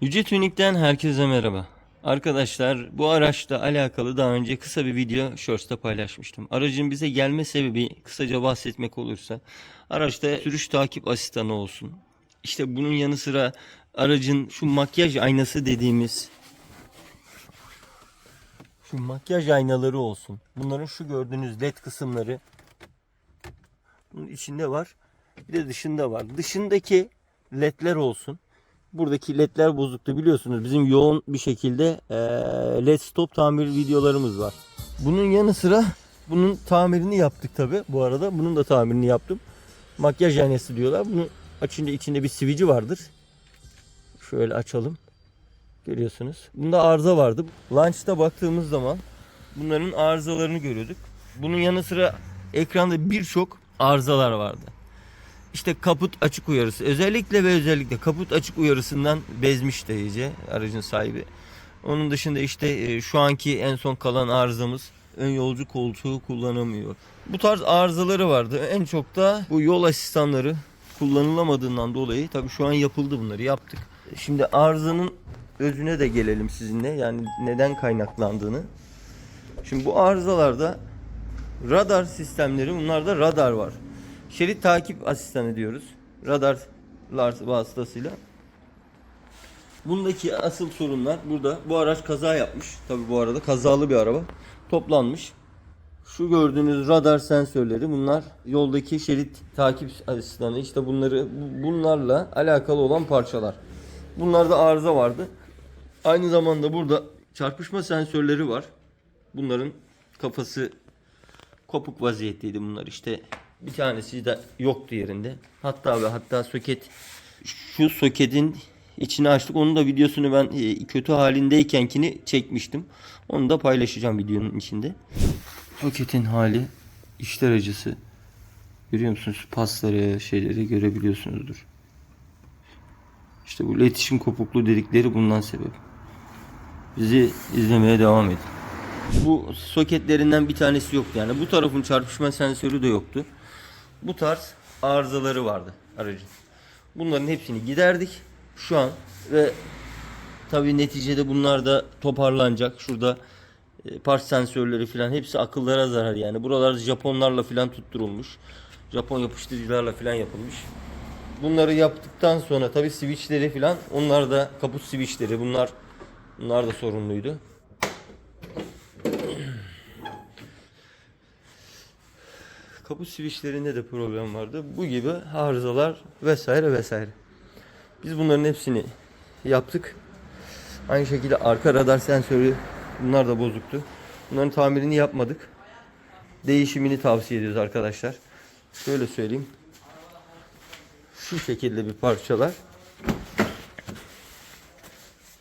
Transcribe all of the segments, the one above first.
Yüce Tuning'den herkese merhaba. Arkadaşlar bu araçla alakalı daha önce kısa bir video Shorts'ta paylaşmıştım. Aracın bize gelme sebebi kısaca bahsetmek olursa araçta sürüş takip asistanı olsun. İşte bunun yanı sıra aracın şu makyaj aynası dediğimiz şu makyaj aynaları olsun. Bunların şu gördüğünüz led kısımları bunun içinde var. Bir de dışında var. Dışındaki ledler olsun. Buradaki ledler bozuktu biliyorsunuz. Bizim yoğun bir şekilde eee, led stop tamir videolarımız var. Bunun yanı sıra bunun tamirini yaptık tabi bu arada. Bunun da tamirini yaptım. Makyaj aynası diyorlar. Bunun açınca içinde bir sivici vardır. Şöyle açalım. Görüyorsunuz. Bunda arıza vardı. Launch'ta baktığımız zaman bunların arızalarını görüyorduk. Bunun yanı sıra ekranda birçok arızalar vardı. İşte kaput açık uyarısı. Özellikle ve özellikle kaput açık uyarısından bezmiş de iyice aracın sahibi. Onun dışında işte e, şu anki en son kalan arızamız ön yolcu koltuğu kullanamıyor. Bu tarz arızaları vardı. En çok da bu yol asistanları kullanılamadığından dolayı tabii şu an yapıldı bunları yaptık. Şimdi arızanın özüne de gelelim sizinle. Yani neden kaynaklandığını. Şimdi bu arızalarda radar sistemleri bunlarda radar var. Şerit takip asistanı diyoruz. Radarlar vasıtasıyla. Bundaki asıl sorunlar burada. Bu araç kaza yapmış. Tabi bu arada kazalı bir araba. Toplanmış. Şu gördüğünüz radar sensörleri bunlar yoldaki şerit takip asistanı işte bunları bu- bunlarla alakalı olan parçalar. Bunlarda arıza vardı. Aynı zamanda burada çarpışma sensörleri var. Bunların kafası kopuk vaziyetteydi bunlar işte bir tanesi de yoktu yerinde. Hatta ve hatta soket şu soketin içini açtık. Onun da videosunu ben e, kötü halindeykenkini çekmiştim. Onu da paylaşacağım videonun içinde. Soketin hali işler acısı. Görüyor musunuz? Pasları, şeyleri görebiliyorsunuzdur. İşte bu iletişim kopukluğu dedikleri bundan sebep. Bizi izlemeye devam edin. Bu soketlerinden bir tanesi yoktu yani. Bu tarafın çarpışma sensörü de yoktu. Bu tarz arızaları vardı aracın. Bunların hepsini giderdik şu an ve tabii neticede bunlar da toparlanacak. Şurada e, park sensörleri falan hepsi akıllara zarar yani. Buralar Japonlarla falan tutturulmuş. Japon yapıştırıcılarla falan yapılmış. Bunları yaptıktan sonra tabii switchleri falan onlar da kaput switchleri bunlar bunlar da sorunluydu. Kapı switchlerinde de problem vardı. Bu gibi arızalar vesaire vesaire. Biz bunların hepsini yaptık. Aynı şekilde arka radar sensörü bunlar da bozuktu. Bunların tamirini yapmadık. Değişimini tavsiye ediyoruz arkadaşlar. Şöyle söyleyeyim. Şu şekilde bir parçalar.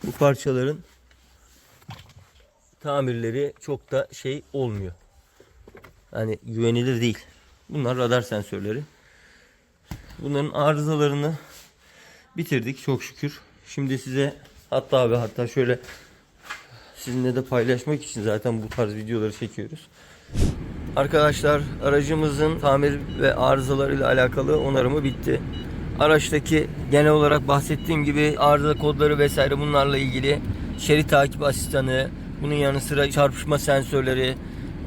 Bu parçaların tamirleri çok da şey olmuyor. Yani güvenilir değil. Bunlar radar sensörleri. Bunların arızalarını bitirdik çok şükür. Şimdi size hatta ve hatta şöyle sizinle de paylaşmak için zaten bu tarz videoları çekiyoruz. Arkadaşlar aracımızın tamir ve arızalarıyla alakalı onarımı bitti. Araçtaki genel olarak bahsettiğim gibi arıza kodları vesaire bunlarla ilgili şerit takip asistanı, bunun yanı sıra çarpışma sensörleri,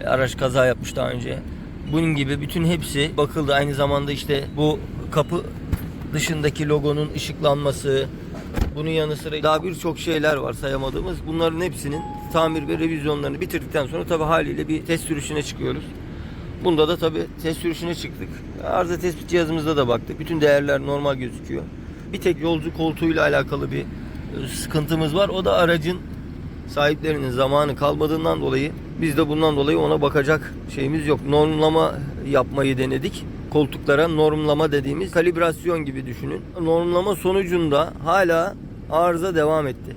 e, araç kaza yapmış daha önce. Bunun gibi bütün hepsi bakıldı. Aynı zamanda işte bu kapı dışındaki logonun ışıklanması, bunun yanı sıra daha birçok şeyler var sayamadığımız. Bunların hepsinin tamir ve revizyonlarını bitirdikten sonra tabi haliyle bir test sürüşüne çıkıyoruz. Bunda da tabi test sürüşüne çıktık. Arıza tespit cihazımızda da baktık. Bütün değerler normal gözüküyor. Bir tek yolcu koltuğuyla alakalı bir e, sıkıntımız var. O da aracın sahiplerinin zamanı kalmadığından dolayı biz de bundan dolayı ona bakacak şeyimiz yok. Normlama yapmayı denedik. Koltuklara normlama dediğimiz kalibrasyon gibi düşünün. Normlama sonucunda hala arıza devam etti.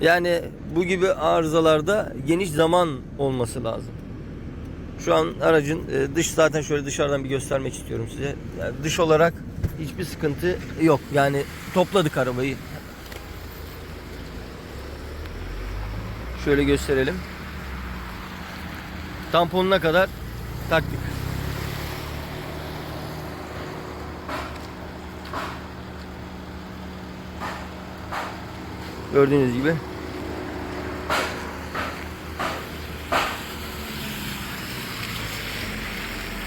Yani bu gibi arızalarda geniş zaman olması lazım. Şu an aracın e, dış zaten şöyle dışarıdan bir göstermek istiyorum size. Yani dış olarak hiçbir sıkıntı yok. Yani topladık arabayı. Şöyle gösterelim. Tamponuna kadar taktık. Gördüğünüz gibi